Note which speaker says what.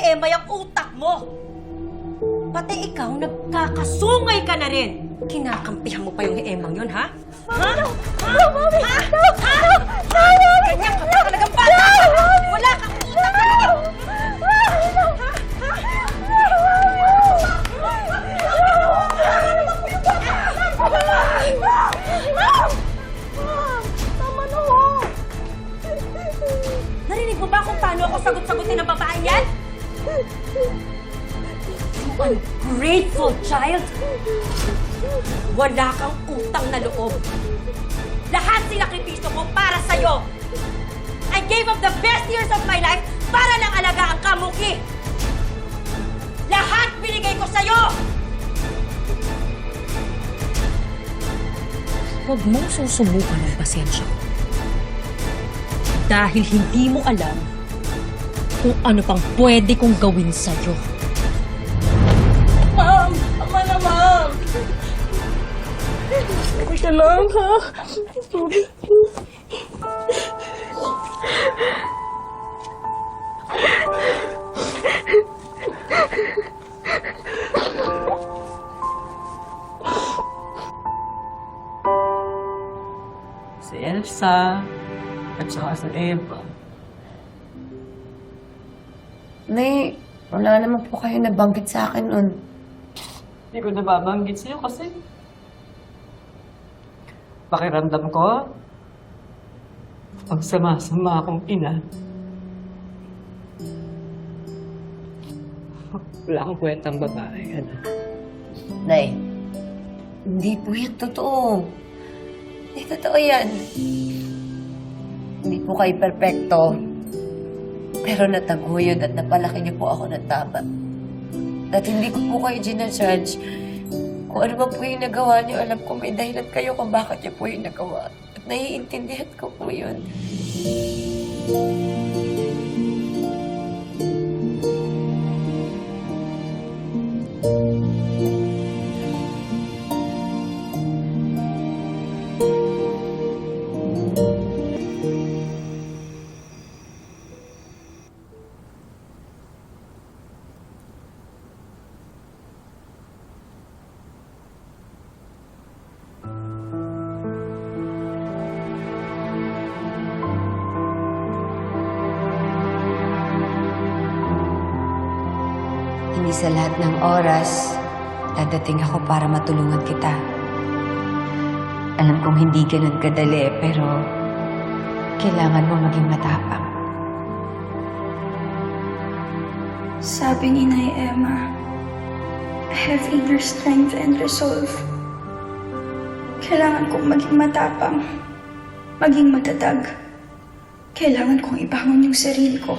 Speaker 1: ni Emma yung utak mo. Pati ikaw, nagkakasungay ka na rin. Kinakampihan mo pa yung Emang yun, ha? Ha? Ha? Mami! Ha? Ha? Ganyan ka talagang bata? Wala kang utak talaga! Narinig mo ba kung paano ako sagot-sagutin ng babaeng yan? Ungrateful child! Wala kang utang na loob. Lahat sinakripisyo ko para sa'yo. I gave up the best years of my life para lang alagaan ka, Muki. Lahat binigay ko sa'yo! Huwag mong susubukan ng pasensya ko. Dahil hindi mo alam kung ano pang pwede kong gawin sa'yo.
Speaker 2: Ma'am! Tama na, ma'am! Teka lang, ha? Si Elsa at saka si Eva.
Speaker 3: Nay, wala naman po kayo nabanggit sa akin nun.
Speaker 2: Hindi ko nababanggit sa'yo kasi pakiramdam ko pag sama-sama akong ina. Wala akong kwentang babae. Ano?
Speaker 3: Nay, hindi po yan totoo. Hindi totoo yan. Hindi po kayo perpekto. Pero nataguyod at napalaki niyo po ako ng tama. At hindi ko po kayo ginajudge. Kung ano ba po yung nagawa niyo, alam ko may dahilan kayo kung bakit niyo po yung nagawa. At naiintindihan ko po yun. Hindi sa lahat ng oras, dadating ako para matulungan kita. Alam kong hindi ganun kadali, pero kailangan mo maging matapang.
Speaker 4: Sabi ni Nay Emma, have inner strength and resolve. Kailangan kong maging matapang, maging matatag. Kailangan kong ibangon yung sarili ko.